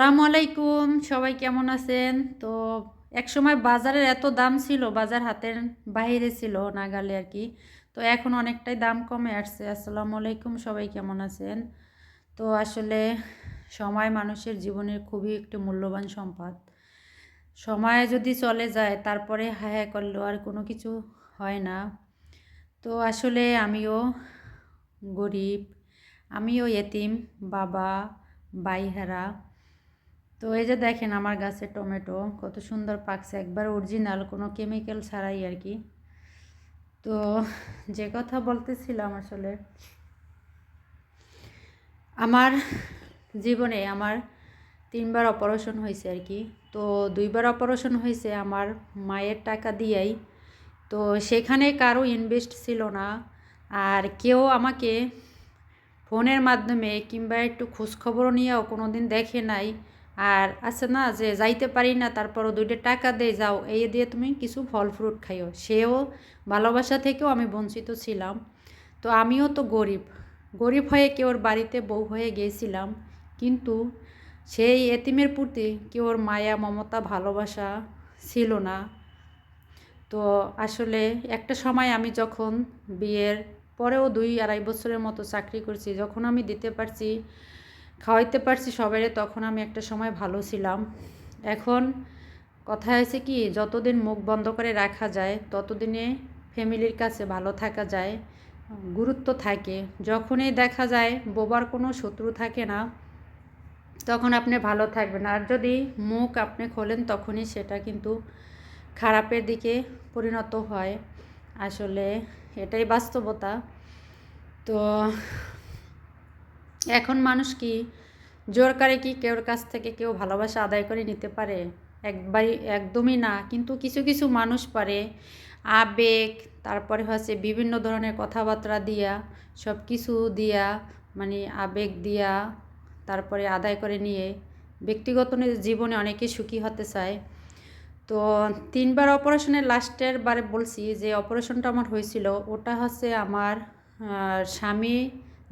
আসসালামু আলাইকুম, সবাই কেমন আছেন? তো এক সময় বাজারের এত দাম ছিল, বাজার হাতের বাইরে ছিল নাগালে আর কি। তো এখন অনেকটাই দাম কমে আসছে। আসসালামু আলাইকুম, সবাই কেমন আছেন? তো আসলে সময় মানুষের জীবনের খুবই একটি মূল্যবান সম্পদ। সময় যদি চলে যায়, তারপরে হায় হায় করলেও আর কোনো কিছু হয় না। তো আসলে আমিও গরিব, আমিও এতিম, বাবা বাইহারা তো এই যে দেখেন আমার গাছে টমেটো, কত সুন্দর পাকছে। একবার অরিজিনাল কোনো কেমিক্যাল ছাড়াই আর কি। তো যে কথা বলতেছিলাম আসলে, আমার জীবনে আমার তিনবার অপারেশন হয়েছে আর কি। তো দুইবার অপারেশন হয়েছে আমার মায়ের টাকা দিয়েই। তো সেখানে কারও ইনভেস্ট ছিল না। আর কেউ আমাকে ফোনের মাধ্যমে কিংবা একটু খোঁজখবরও নিয়েও কোনো দিন দেখে নাই। আর আছে না যে যাইতে পারি না, তারপরও দুইটা টাকা দিয়ে যাও, এই দিয়ে তুমি কিছু ফল ফ্রুট খাইও। সেও ভালোবাসা থেকেও আমি বঞ্চিত ছিলাম। তো আমিও তো গরিব। গরিব হয়ে কেউর বাড়িতে বউ হয়ে গিয়েছিলাম, কিন্তু সেই এতিমের প্রতি কেউর মায়া, মমতা, ভালোবাসা ছিল না। তো আসলে একটা সময় আমি যখন বিয়ের পরেও দুই আড়াই বছরের মতো চাকরি করছি, যখন আমি দিতে পারছি খাওয়াইতে পারছি সবাই তখন আমি একটা সময় ভালো ছিলাম। এখন কথা হয়েছে কি, যতদিন মুখ বন্ধ করে রাখা যায়, ততদিনে ফ্যামিলির কাছে ভালো থাকা যায়, গুরুত্ব থাকে। যখনই দেখা যায় বোবার কোনো শত্রু থাকে না, তখন আপনি ভালো থাকবেন। আর যদি মুখ আপনি খোলেন, তখনই সেটা কিন্তু খারাপের দিকে পরিণত হয়। আসলে এটাই বাস্তবতা। তো এখন মানুষ কি জোর করে কি কেউর কাছ থেকে কেউ ভালোবাসা আদায় করে নিতে পারে? একবারই একদমই না। কিন্তু কিছু কিছু মানুষ পারে। আবেগ, তারপরে হচ্ছে বিভিন্ন ধরনের কথাবার্তা দিয়া সব কিছু দিয়া মানে আবেগ দিয়া তারপরে আদায় করে নিয়ে ব্যক্তিগত জীবনে অনেকে সুখী হতে চায়। তো তিনবার অপারেশনের লাস্টের বারে বলছি যে অপারেশনটা আমার হয়েছিল, ওটা হচ্ছে আমার স্বামী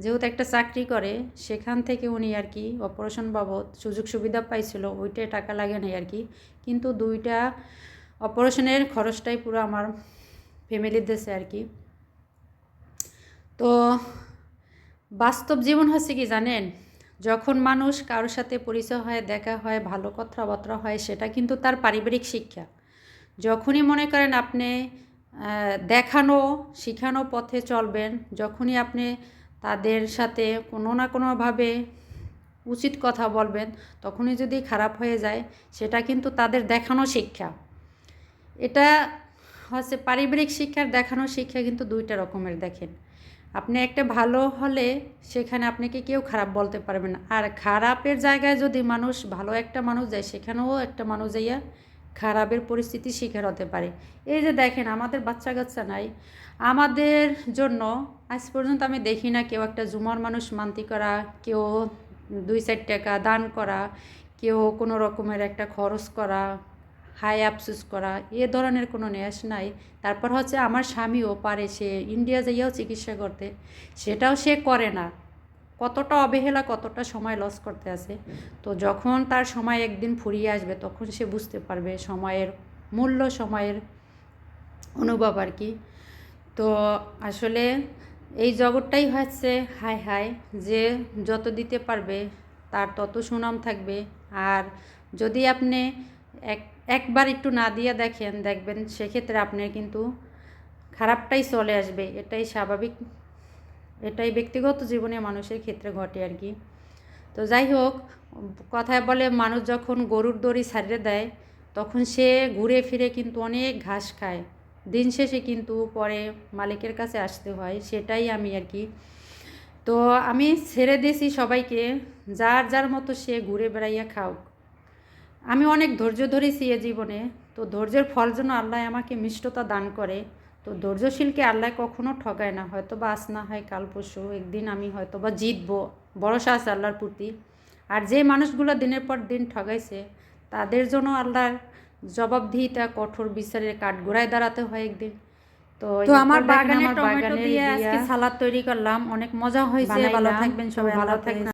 যেহেতু একটা চাকরি করে, সেখান থেকে উনি আর কি অপারেশন বাবদ সুযোগ সুবিধা পাইছিল ওইটাই টাকা লাগে নাই আর কি। কিন্তু দুইটা অপারেশনের খরচটাই পুরো আমার ফ্যামিলির দেশে আর কি। তো বাস্তব জীবন হচ্ছে কি জানেন? যখন মানুষ কারোর সাথে পরিচয় হয়, দেখা হয়, ভালো কথাবার্তা হয়, সেটা কিন্তু তার পারিবারিক শিক্ষা। যখনই মনে করেন আপনি দেখানো, শিখানো পথে চলবেন, যখনই আপনি তাদের সাথে কোনো না কোনোভাবে উচিত কথা বলবেন, তখনই যদি খারাপ হয়ে যায়, সেটা কিন্তু তাদের দেখানো শিক্ষা। এটা হচ্ছে পারিবারিক শিক্ষার দেখানো শিক্ষা কিন্তু দুইটা রকমের দেখেন। আপনি একটা ভালো হলে সেখানে আপনাকে কেউ খারাপ বলতে পারবে না। আর খারাপের জায়গায় যদি মানুষ, ভালো একটা মানুষ যায়, সেখানেও একটা মানুষ যাইয়া খারাপের পরিস্থিতি শিকার হতে পারে। এই যে দেখেন, আমাদের বাচ্চা কাচ্চা নাই। আমাদের জন্য আজ পর্যন্ত আমি দেখি না কেউ একটা জুমার মানুষ মান্তি করা, কেউ দুই চার টাকা দান করা, কেউ কোনো রকমের একটা খরচ করা হাই আফসুস করা, এ ধরনের কোনো নেয়াস নাই। তারপর হচ্ছে আমার স্বামীও পারে সে ইন্ডিয়া যাইয়াও চিকিৎসা করতে, সেটাও সে করে না। কতটা অবহেলা, কতটা সময় লস করতে আছে। তো যখন তার সময় একদিন ফুরিয়ে আসবে, তখন সে বুঝতে পারবে সময়ের মূল্য, সময়ের অনুভব আর কি। তো আসলে এই জগৎটাই হচ্ছে হাই হাই যে যত দিতে পারবে, তার তত সুনাম থাকবে। আর যদি আপনি এক, একবার একটু না দিয়ে দেখেন, দেখবেন সেক্ষেত্রে আপনার কিন্তু খারাপটাই চলে আসবে। এটাই স্বাভাবিক এটাই ব্যক্তিগত জীবনে মানুষের ক্ষেত্রে ঘটে আর কি। তো যাই হোক, কথায় বলে মানুষ যখন গরুর দড়ি ছাড়িয়ে দেয়, তখন সে ঘুরে ফিরে কিন্তু অনেক ঘাস খায়। দিন শেষে কিন্তু পরে মালিকের কাছে আসতে হয়, সেটাই আমি আর কি। তো আমি ছেড়ে দিয়েছি সবাইকে, যার যার মতো সে ঘুরে বেড়াইয়া খাওক আমি অনেক ধৈর্য ধরেছি এ জীবনে, তো ধৈর্যের ফল যেন আল্লাহ আমাকে মিষ্টতা দান করে। তো ধৈর্যশীলকে আল্লাহ কখনো ঠগায় না হয়তো বা আস না হয় কাল পরশু একদিন আমি হয়তো বা জিতবো ভরসা আছে আল্লাহর প্রতি। আর যে মানুষগুলো দিনের পর দিন ঠগাইছে তাদের জন্য আল্লাহর জবাবদিহিতা কঠোর বিচারের কাঠগোড়ায় দাঁড়াতে হয় একদিন। তো তো আমার বাগানে টমেটো দিয়ে আজকে সালাদ তৈরি করলাম অনেক মজা হয়েছে ভালো থাকবেন সবাই ভালো। থাকবেন